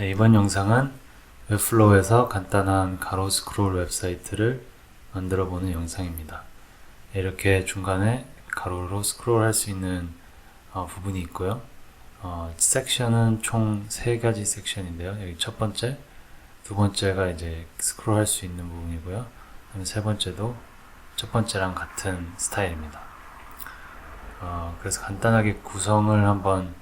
네, 이번 영상은 웹플로우에서 간단한 가로 스크롤 웹사이트를 만들어 보는 영상입니다. 네, 이렇게 중간에 가로로 스크롤 할 수 있는 어, 부분이 있고요. 어, 섹션은 총 세 가지 섹션인데요. 여기 첫 번째, 두 번째가 이제 스크롤 할 수 있는 부분이고요. 그다음에 세 번째도 첫 번째랑 같은 스타일입니다. 어, 그래서 간단하게 구성을 한번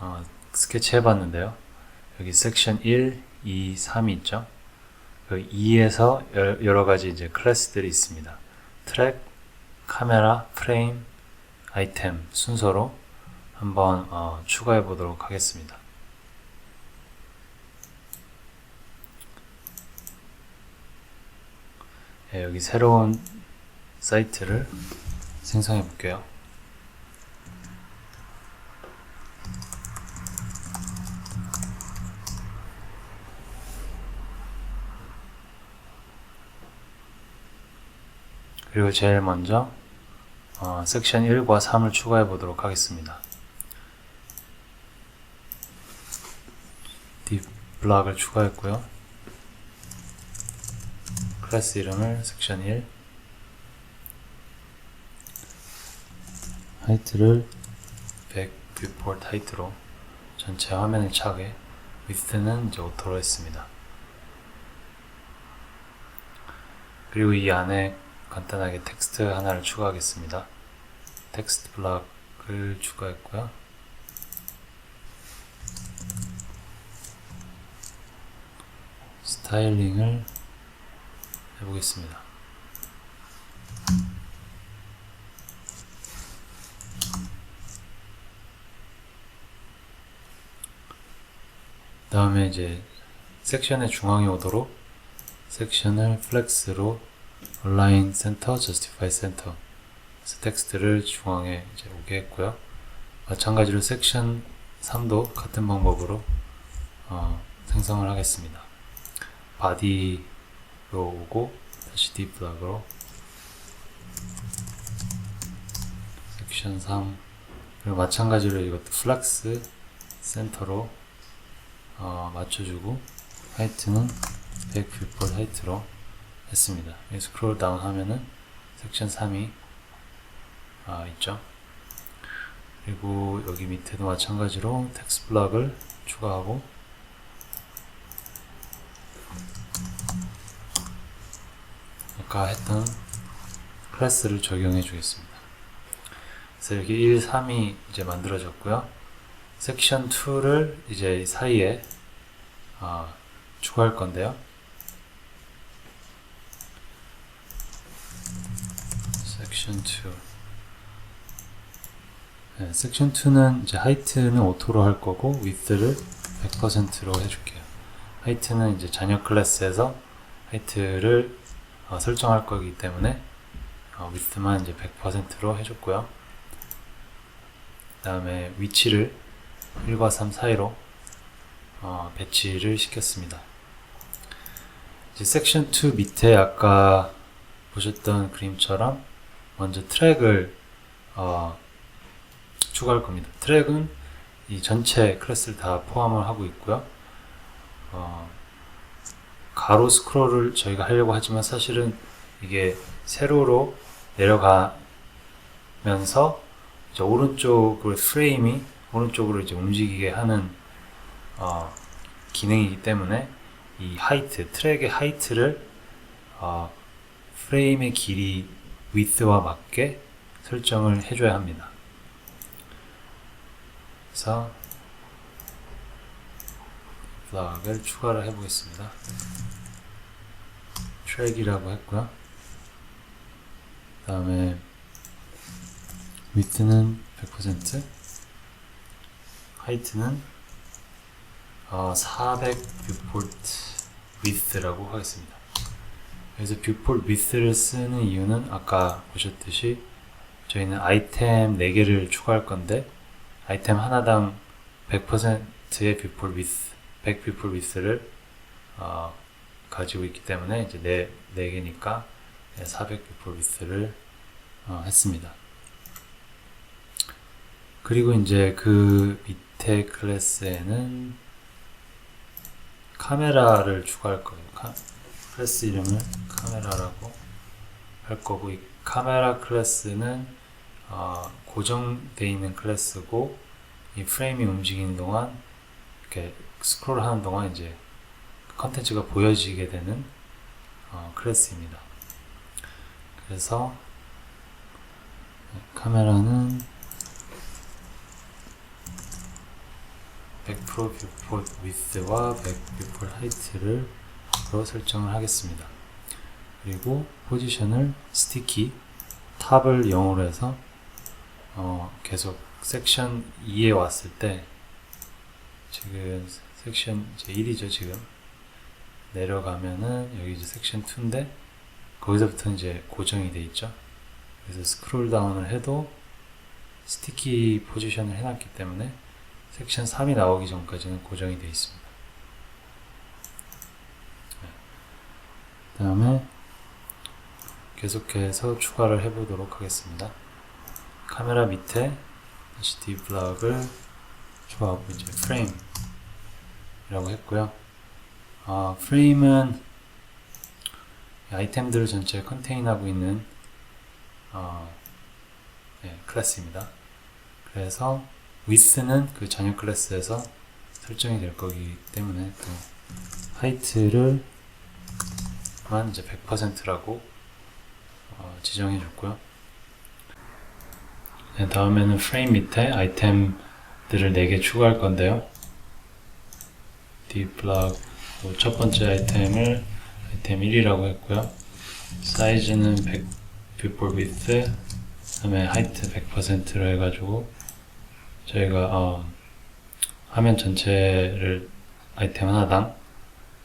어, 스케치 해봤는데요. 여기 섹션 1, 2, 3이 있죠. 그 2에서 여러 가지 이제 클래스들이 있습니다. 트랙, 카메라, 프레임, 아이템 순서로 한번 어, 추가해 보도록 하겠습니다. 네, 여기 새로운 사이트를 생성해 볼게요. 그리고 제일 먼저 어, 섹션 1과 3을 추가해 보도록 하겠습니다. 딥 블락을 추가했고요. 클래스 이름을 섹션 1 하이트를 100 뷰포트 하이트로 전체 화면을 차게 위스트는 이제 오토로 했습니다. 그리고 이 안에 간단하게 텍스트 하나를 추가하겠습니다. 텍스트 블락을 추가했고요. 스타일링을 해보겠습니다. 다음에 이제 섹션의 중앙에 오도록 섹션을 플렉스로 align center, justify center 그래서 텍스트를 중앙에 이제 오게 했고요. 마찬가지로 섹션 3도 같은 방법으로 어, 생성을 하겠습니다. 바디로 오고 다시 D 플락으로 섹션 3 그리고 마찬가지로 이것도 플렉스 센터로 어, 맞춰주고 하이트는 100 뷰폴 하이트로 했습니다. 스크롤 다운 하면은 섹션 3이 아, 있죠. 그리고 여기 밑에도 마찬가지로 텍스트 블락을 추가하고 아까 했던 클래스를 적용해 주겠습니다. 그래서 여기 1, 3이 이제 만들어졌고요. 섹션 2를 이제 사이에 어, 추가할 건데요. 섹션 2 네, 섹션 2는 이제 하이트는 오토로 할 거고 위드를 100%로 해줄게요. 하이트는 이제 자녀 클래스에서 하이트를 어, 설정할 거기 때문에 어, 위드만 이제 100%로 해줬고요. 그 다음에 위치를 1과 3 사이로 어, 배치를 시켰습니다. 이제 섹션 2 밑에 아까 보셨던 그림처럼 먼저 트랙을 어, 추가할 겁니다. 트랙은 이 전체 클래스를 다 포함을 하고 있고요. 어, 가로 스크롤을 저희가 하려고 하지만 사실은 이게 세로로 내려가면서 오른쪽으로 프레임이 오른쪽으로 이제 움직이게 하는 어, 기능이기 때문에 이 하이트 트랙의 하이트를 어, 프레임의 길이 width와 맞게 설정을 해줘야 합니다. 그래서 블락을 추가를 해보겠습니다. 트랙이라고 했고요. 그 다음에 width는 100% 하이트는 어, 400 뷰폴트 width라고 하겠습니다. 그래서 뷰폴 위스를 쓰는 이유는 아까 보셨듯이 저희는 아이템 4개를 추가할 건데 아이템 하나당 100%의 뷰폴 위스 100 뷰폴 위스를 어, 가지고 있기 때문에 이제 4, 4개니까 400 뷰폴 위스를 어, 했습니다. 그리고 이제 그 밑에 클래스에는 카메라를 추가할 거예요. 카, 클래스 이름을 카메라라고 할 거고 이 카메라 클래스는 어, 고정돼 있는 클래스고 이 프레임이 움직이는 동안 이렇게 스크롤하는 동안 이제 컨텐츠가 보여지게 되는 어, 클래스입니다. 그래서 카메라는 100% 뷰포 위드와 100 뷰포 하이트를 로 설정을 하겠습니다. 그리고 포지션을 스티키 탑을 0으로 해서 어, 계속 섹션 2에 왔을 때 지금 섹션 이제 1이죠 지금 내려가면은 여기 이제 섹션 2인데 거기서부터 이제 고정이 돼 있죠. 그래서 스크롤 다운을 해도 스티키 포지션을 해놨기 때문에 섹션 3이 나오기 전까지는 고정이 되어 있습니다. 그 다음에 계속해서 추가를 해보도록 하겠습니다. 카메라 밑에 다시 디블럭을 추가하고 이제 프레임이라고 했고요. 아, 프레임은 이 아이템들을 전체 컨테인하고 있는 어, 네, 클래스입니다. 그래서 width는 그 전용 클래스에서 설정이 될 거기 때문에 또 하이 만 이제 100%라고 어, 지정해 줬고요. 네, 다음에는 프레임 밑에 아이템들을 4개 추가할 건데요. dblock 첫 번째 아이템을 아이템 1이라고 했고요. 사이즈는 100 viewport width 그다음에 height 100%로 해가지고 저희가 어, 화면 전체를 아이템 하나당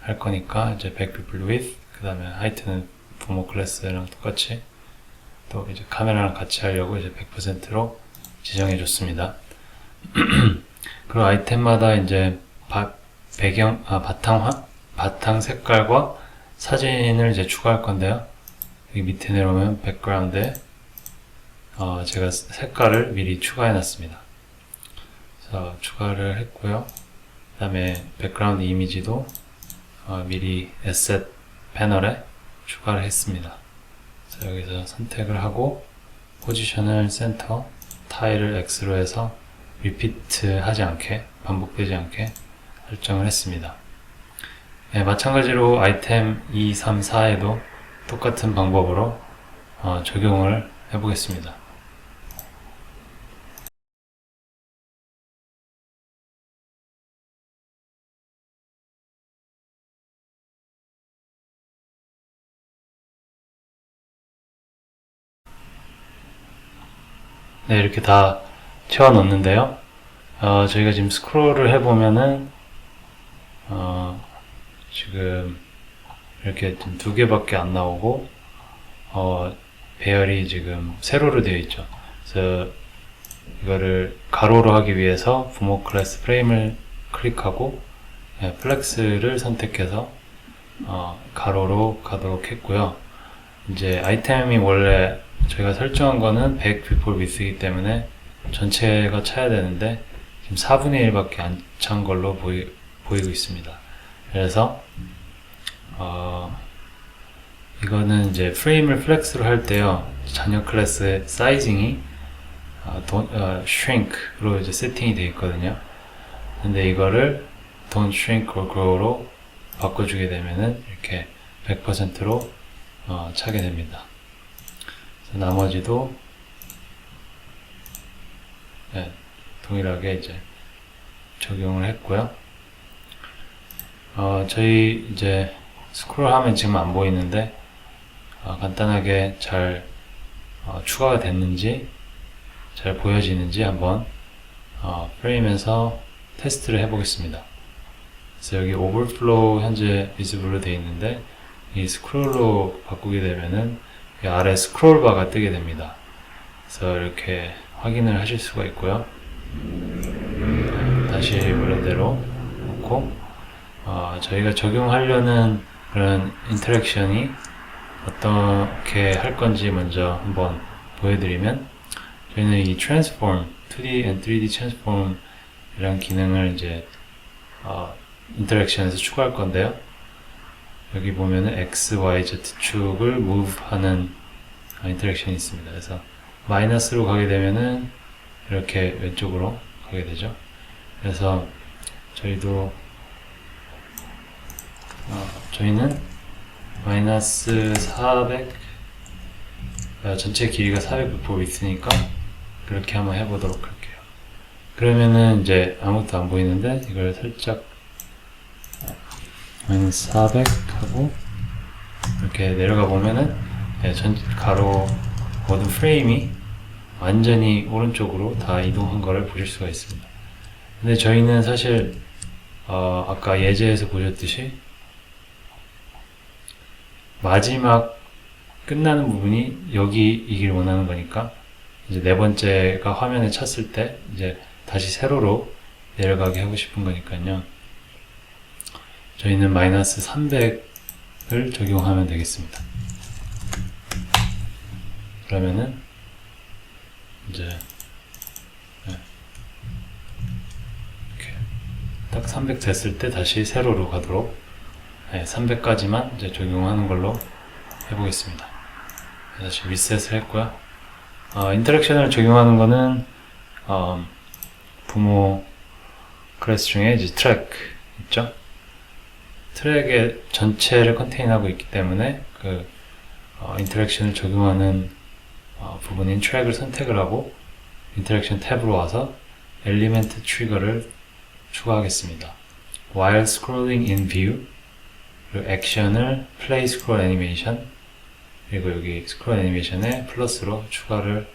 할 거니까 이제 100 people width 그 다음에 하이트는 부모 클래스랑 똑같이 또 이제 카메라랑 같이 하려고 이제 100%로 지정해 줬습니다. 그리고 아이템마다 이제 바, 배경 아 바탕 화, 바탕 색깔과 사진을 이제 추가할 건데요. 여기 밑에 내려오면 백그라운드에 어, 제가 색깔을 미리 추가해 놨습니다. 그래서 추가를 했고요. 그 다음에 백그라운드 이미지도 어, 미리 에셋 패널에 추가를 했습니다. 그래서 여기서 선택을 하고 포지션을 센터, 타일을 X로 해서 리피트 하지 않게 반복되지 않게 설정을 했습니다. 네, 마찬가지로 아이템 2, 3, 4에도 똑같은 방법으로 어, 적용을 해보겠습니다. 네, 이렇게 다 채워 넣었는데요. 어, 저희가 지금 스크롤을 해보면은, 어, 지금 이렇게 좀두 개밖에 안 나오고, 어, 배열이 지금 세로로 되어 있죠. 그래서 이거를 가로로 하기 위해서 부모 클래스 프레임을 클릭하고, 네, 플렉스를 선택해서, 어, 가로로 가도록 했고요. 이제 아이템이 원래 저희가 설정한 거는 100 people width이기 때문에 전체가 차야 되는데 지금 4분의 1밖에 안 찬 걸로 보이, 보이고 있습니다. 그래서 어, 이거는 이제 프레임을 플렉스로 할 때요 잔여 클래스의 사이징이 어, don't, 어, shrink로 이제 세팅이 되어 있거든요. 근데 이거를 don't shrink or grow로 바꿔주게 되면은 이렇게 100%로 어, 차게 됩니다. 나머지도 네, 동일하게 이제 적용을 했고요. 어, 저희 이제 스크롤하면 지금 안 보이는데 어, 간단하게 잘 어, 추가가 됐는지 잘 보여지는지 한번 어, 프레임에서 테스트를 해보겠습니다. 그래서 여기 오버플로우 현재 비즈블로 되어 있는데 이 스크롤로 바꾸게 되면은 이 아래 스크롤바가 뜨게 됩니다. 그래서 이렇게 확인을 하실 수가 있고요. 다시 원래대로 놓고 어, 저희가 적용하려는 그런 인터랙션이 어떻게 할 건지 먼저 한번 보여드리면 저희는 이 transform, 2D and 3D transform 이런 기능을 이제 어, 인터랙션에서 추가할 건데요. 여기 보면은 x, y, z 축을 move 하는 아, 인터랙션이 있습니다. 그래서 마이너스로 가게 되면은 이렇게 왼쪽으로 가게 되죠. 그래서 저희도 어, 저희는 마이너스 400 어, 전체 길이가 400 있으니까 그렇게 한번 해보도록 할게요. 그러면은 이제 아무것도 안 보이는데 이걸 살짝 마이너스 400 하고 이렇게 내려가 보면은 예, 전 가로 모든 프레임이 완전히 오른쪽으로 다 이동한 거를 보실 수가 있습니다. 근데 저희는 사실 어, 아까 예제에서 보셨듯이 마지막 끝나는 부분이 여기이길 원하는 거니까 이제 네 번째가 화면에 찼을 때 이제 다시 세로로 내려가게 하고 싶은 거니까요. 저희는 마이너스 300을 적용하면 되겠습니다. 그러면은 이제 딱 300 됐을 때 다시 세로로 가도록 300까지만 이제 적용하는 걸로 해보겠습니다. 다시 리셋을 했고요. 어, 인터랙션을 적용하는 거는 어, 부모 클래스 중에 이제 트랙 있죠. 트랙의 전체를 컨테인하고 있기 때문에 그 어, 인터랙션을 적용하는 어, 부분인 트랙을 선택을 하고 인터랙션 탭으로 와서 엘리멘트 트리거를 추가하겠습니다. While scrolling in view 그리고 액션을 play scroll animation 그리고 여기 스크롤 애니메이션에 플러스로 추가를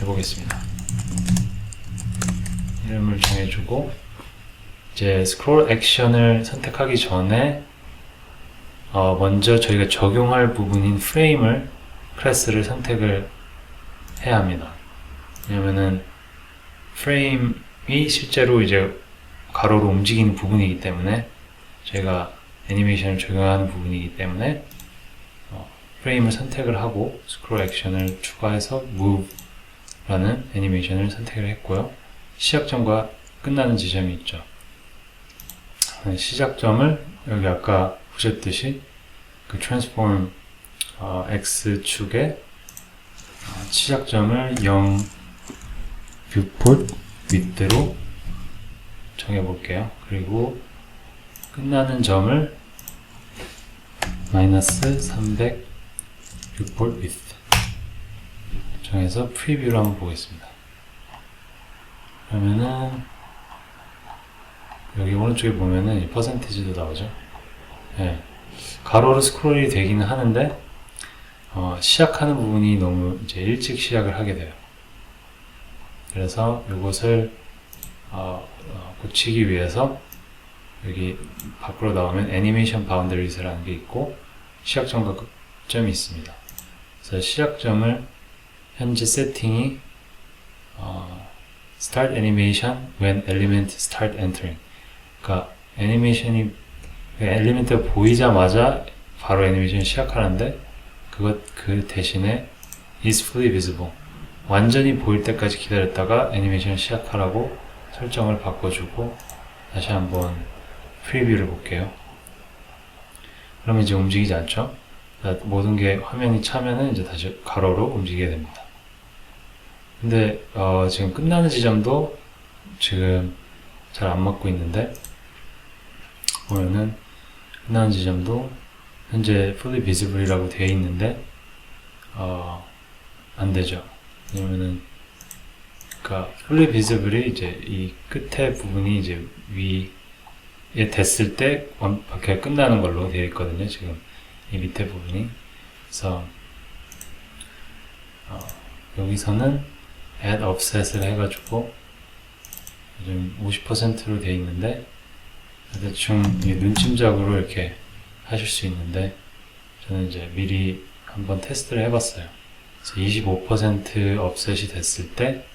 해보겠습니다. 이름을 정해주고 이제 스크롤 액션을 선택하기 전에 어, 먼저 저희가 적용할 부분인 프레임을 클래스를 선택을 해야 합니다. 왜냐면은 프레임이 실제로 이제 가로로 움직이는 부분이기 때문에 저희가 애니메이션을 적용하는 부분이기 때문에 어, 프레임을 선택을 하고 스크롤 액션을 추가해서 move라는 애니메이션을 선택을 했고요. 시작점과 끝나는 지점이 있죠. 네, 시작점을 여기 아까 보셨듯이 그 transform 어, x축의 어, 시작점을 0 viewport 윗대로 정해볼게요. 그리고 끝나는 점을 마이너스 300 viewport width 정해서 프리뷰로 한번 보겠습니다. 그러면은 여기 오른쪽에 보면은 이 퍼센티지도 나오죠. 예. 가로로 스크롤이 되기는 하는데 어, 시작하는 부분이 너무 이제 일찍 시작을 하게 돼요. 그래서 이것을 어, 어, 고치기 위해서 여기 밖으로 나오면 애니메이션 바운더리스라는 게 있고 시작점과 끝점이 있습니다. 그래서 시작점을 현재 세팅이 어, Start Animation when Element Start Entering 그러니까 애니메이션이 엘리멘트가 보이자마자 바로 애니메이션이 시작하는데 그것 그 대신에 is fully visible 완전히 보일 때까지 기다렸다가 애니메이션을 시작하라고 설정을 바꿔주고 다시 한번 프리뷰를 볼게요. 그러면 이제 움직이지 않죠? 모든 게 화면이 차면은 이제 다시 가로로 움직이게 됩니다. 근데 어, 지금 끝나는 지점도 지금 잘 안 맞고 있는데 보면은 끝나는 지점도 현재 fully visible이라고 되어 있는데 어, 안 되죠. 왜냐면은 그러니까 fully visible이 이제 이 끝에 부분이 이제 위에 됐을 때 완벽하게 끝나는 걸로 되어 있거든요. 지금 이 밑에 부분이 그래서 어, 여기서는 add offset을 해가지고 지금 50%로 되어 있는데 대충 눈침작으로 이렇게 하실 수 있는데 저는 이제 미리 한번 테스트를 해봤어요. 그래서 25% 업셋이 됐을 때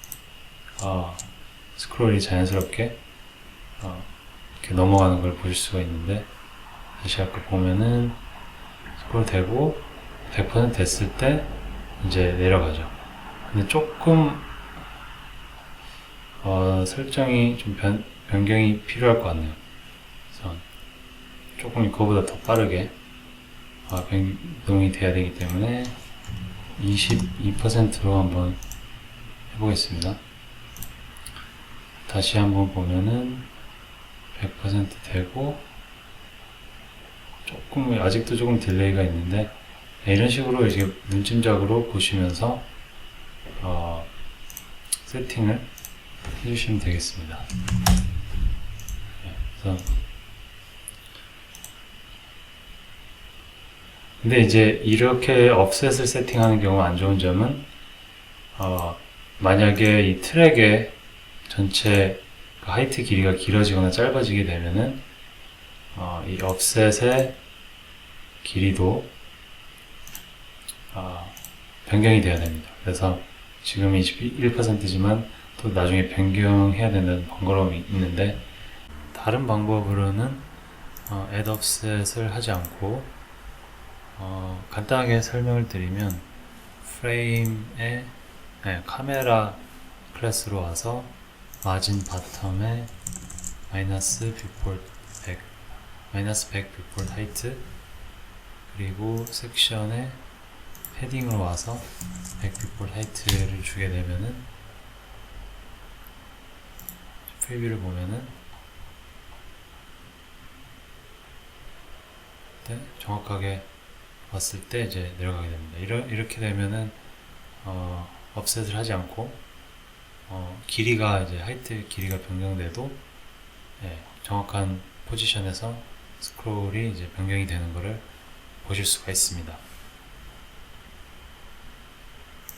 어, 스크롤이 자연스럽게 어, 이렇게 넘어가는 걸 보실 수가 있는데 다시 아까 보면은 스크롤 되고 100% 됐을 때 이제 내려가죠. 근데 조금 어, 설정이 좀 변, 변경이 필요할 것 같네요. 그래서 조금 이거보다 더 빠르게 아, 변동이 돼야 되기 때문에 22%로 한번 해보겠습니다. 다시 한번 보면은 100% 되고 조금 아직도 조금 딜레이가 있는데 네, 이런 식으로 이제 눈짐작으로 보시면서 어, 세팅을 해주시면 되겠습니다. 네, 그래서 근데 이제 이렇게 offset을 세팅하는 경우 안 좋은 점은 어, 만약에 이 트랙의 전체 그 하이트 길이가 길어지거나 짧아지게 되면은 어, 이 offset의 길이도 어, 변경이 돼야 됩니다. 그래서 지금 21%지만 또 나중에 변경해야 된다는 번거로움이 있는데 다른 방법으로는 어, add offset을 하지 않고 어, 간단하게 설명을 드리면 프레임에 네, 카메라 클래스로 와서 마진 바텀에 마이너스 뷰폴 100 마이너스 100 뷰폴 하이트 그리고 섹션에 패딩으로 와서 100 뷰폴 하이트를 주게 되면은 프리뷰를 보면은 네, 정확하게 왔을 때 이제 내려가게 됩니다. 이러, 이렇게 되면은 어, 업셋을 하지 않고 어, 길이가 이제 하이트 길이가 변경돼도 예, 정확한 포지션에서 스크롤이 이제 변경이 되는 것을 보실 수가 있습니다.